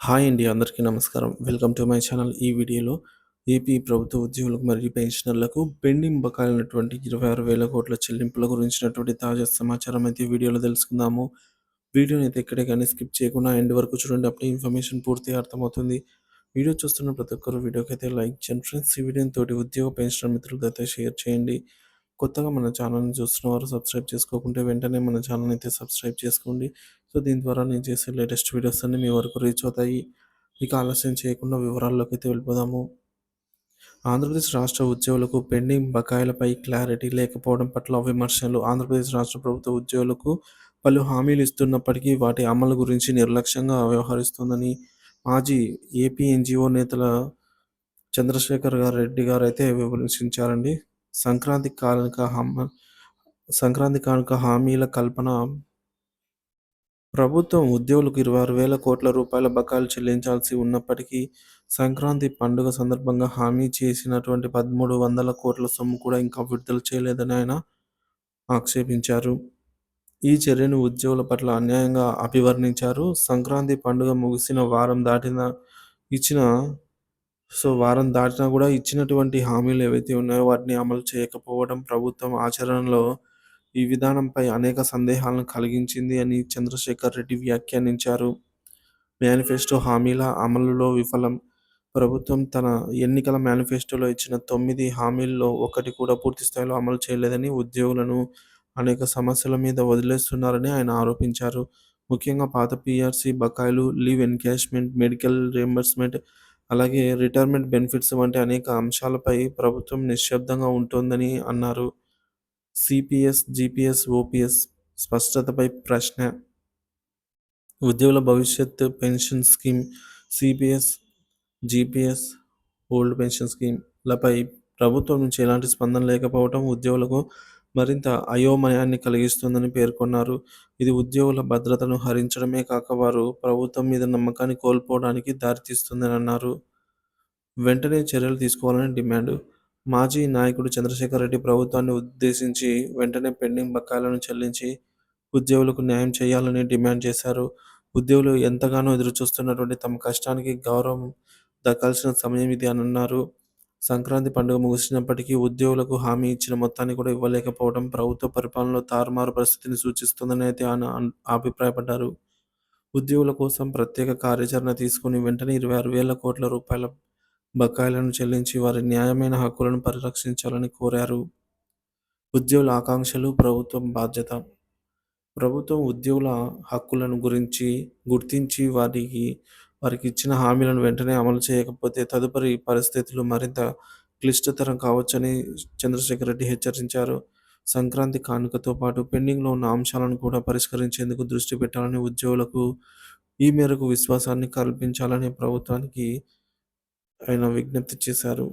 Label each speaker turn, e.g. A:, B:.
A: Hi అండి అందరికీ నమస్కారం. Welcome to my channel. ఈ వీడియోలో ఏపీ ప్రభుత్వ ఉద్యోగులకు మరియు పెన్షనర్లకు పెండింగ్ బకాయినటువంటి ఇరవై ఆరు వేల కోట్ల చెల్లింపుల గురించినటువంటి తాజా సమాచారం అయితే వీడియోలో తెలుసుకుందాము. వీడియోని అయితే ఎక్కడే కానీ స్కిప్ చేయకుండా ఎండ్ వరకు చూడండి అప్పుడే ఇన్ఫర్మేషన్ పూర్తిగా అర్థమవుతుంది. వీడియో చూస్తున్న ప్రతి ఒక్కరు వీడియోకి అయితే లైక్ చేయండి ఫ్రెండ్స్. ఈ వీడియోని తోటి ఉద్యోగ పెన్షనర్ మిత్రులతో అయితే షేర్ చేయండి. కొత్తగా మన ఛానల్ని చూస్తున్న వారు సబ్స్క్రైబ్ చేసుకోకుంటే వెంటనే మన ఛానల్ అయితే సబ్స్క్రైబ్ చేసుకోండి. సో దీని ద్వారా నేను చేసే లేటెస్ట్ వీడియోస్ అన్నీ మీ వరకు రీచ్ అవుతాయి. ఇక ఆలస్యం చేయకుండా వివరాల్లోకి అయితే వెళ్ళిపోదాము. ఆంధ్రప్రదేశ్ రాష్ట్ర ఉద్యోగులకు పెండింగ్ బకాయిలపై క్లారిటీ లేకపోవడం పట్ల విమర్శలు. ఆంధ్రప్రదేశ్ రాష్ట్ర ప్రభుత్వ ఉద్యోగులకు పలు హామీలు ఇస్తున్నప్పటికీ వాటి అమలు గురించి నిర్లక్ష్యంగా వ్యవహరిస్తుందని మాజీ ఏపీ ఎన్జిఓ నేతల చంద్రశేఖర్ గారు రెడ్డి గారు అయితే విమర్శించారండి. సంక్రాంతి కానుక హామ సంక్రాంతి కానుక హామీల కల్పన ప్రభుత్వం ఉద్యోగులకు ఇరవై ఆరు వేల కోట్ల రూపాయల బకాయిలు చెల్లించాల్సి ఉన్నప్పటికీ సంక్రాంతి పండుగ సందర్భంగా హామీ చేసినటువంటి పదమూడు వందల కోట్ల సొమ్ము కూడా ఇంకా విడుదల చేయలేదని ఆయన ఆక్షేపించారు. ఈ చర్యను ఉద్యోగుల పట్ల అన్యాయంగా అభివర్ణించారు. సంక్రాంతి పండుగ ముగిసిన వారం దాటిన ఇచ్చిన సో వారం దాటినా కూడా ఇచ్చినటువంటి హామీలు ఏవైతే ఉన్నాయో వాటిని అమలు చేయకపోవడం ప్రభుత్వం ఆచరణలో ఈ విధానంపై అనేక సందేహాలను కలిగించింది అని చంద్రశేఖర్ రెడ్డి వ్యాఖ్యానించారు. మేనిఫెస్టో హామీల అమలులో విఫలం. ప్రభుత్వం తన ఎన్నికల మేనిఫెస్టోలో ఇచ్చిన తొమ్మిది హామీల్లో ఒకటి కూడా పూర్తి స్థాయిలో అమలు చేయలేదని ఉద్యోగులను అనేక సమస్యల మీద వదిలేస్తున్నారని ఆయన ఆరోపించారు. ముఖ్యంగా పాత పిఆర్సీ బకాయిలు లీవ్ ఎన్కాష్మెంట్ మెడికల్ రియంబర్స్మెంట్ అలాగే రిటైర్మెంట్ బెనిఫిట్స్ వంటి అనేక అంశాలపై ప్రభుత్వం నిశ్శబ్దంగా ఉంటుందని అన్నారు. సిపిఎస్ జిపిఎస్ ఓపీఎస్ స్పష్టతపై ప్రశ్న. ఉద్యోగుల భవిష్యత్ pension scheme CPS GPS old pension స్కీమ్లపై ప్రభుత్వం నుంచి ఎలాంటి స్పందన లేకపోవడం ఉద్యోగులకు మరింత అయోమయాన్ని కలిగిస్తుందని పేర్కొన్నారు. ఇది ఉద్యోగుల భద్రతను హరించడమే కాక వారు ప్రభుత్వం మీద నమ్మకాన్ని కోల్పోవడానికి దారితీస్తుందని అన్నారు వెంటనే చర్యలు తీసుకోవాలని డిమాండ్ మాజీ నాయకుడు చంద్రశేఖర్ రెడ్డి ప్రభుత్వాన్ని ఉద్దేశించి వెంటనే పెండింగ్ బకాయిలను చెల్లించి ఉద్యోగులకు న్యాయం చేయాలని డిమాండ్ చేశారు. ఉద్యోగులు ఎంతగానో ఎదురుచూస్తున్నటువంటి తమ కష్టానికి గౌరవం దక్కాల్సిన సమయం ఇది అని అన్నారు. సంక్రాంతి పండుగ ముగిసినప్పటికీ ఉద్యోగులకు హామీ ఇచ్చిన మొత్తాన్ని కూడా ఇవ్వలేకపోవడం ప్రభుత్వ పరిపాలనలో తారుమారు పరిస్థితిని సూచిస్తుందని అయితే ఆయన అభిప్రాయపడ్డారు. ఉద్యోగుల కోసం ప్రత్యేక కార్యాచరణ తీసుకుని వెంటనే ఇరవై ఆరు వేల కోట్ల రూపాయల బకాయిలను చెల్లించి వారి న్యాయమైన హక్కులను పరిరక్షించాలని కోరారు. ఉద్యోగుల ఆకాంక్షలు ప్రభుత్వం బాధ్యత. ప్రభుత్వం ఉద్యోగుల హక్కులను గురించి గుర్తించి వారికి వారికి ఇచ్చిన హామీలను వెంటనే అమలు చేయకపోతే తదుపరి పరిస్థితులు మరింత క్లిష్టతరం కావచ్చని చంద్రశేఖర్ రెడ్డి హెచ్చరించారు. సంక్రాంతి కానుకతో పాటు పెండింగ్లో ఉన్న అంశాలను కూడా పరిష్కరించేందుకు దృష్టి పెట్టాలని ఉద్యోగులకు ఈ మేరకు విశ్వాసాన్ని కల్పించాలని ప్రభుత్వానికి ఆయన విజ్ఞప్తి చేశారు.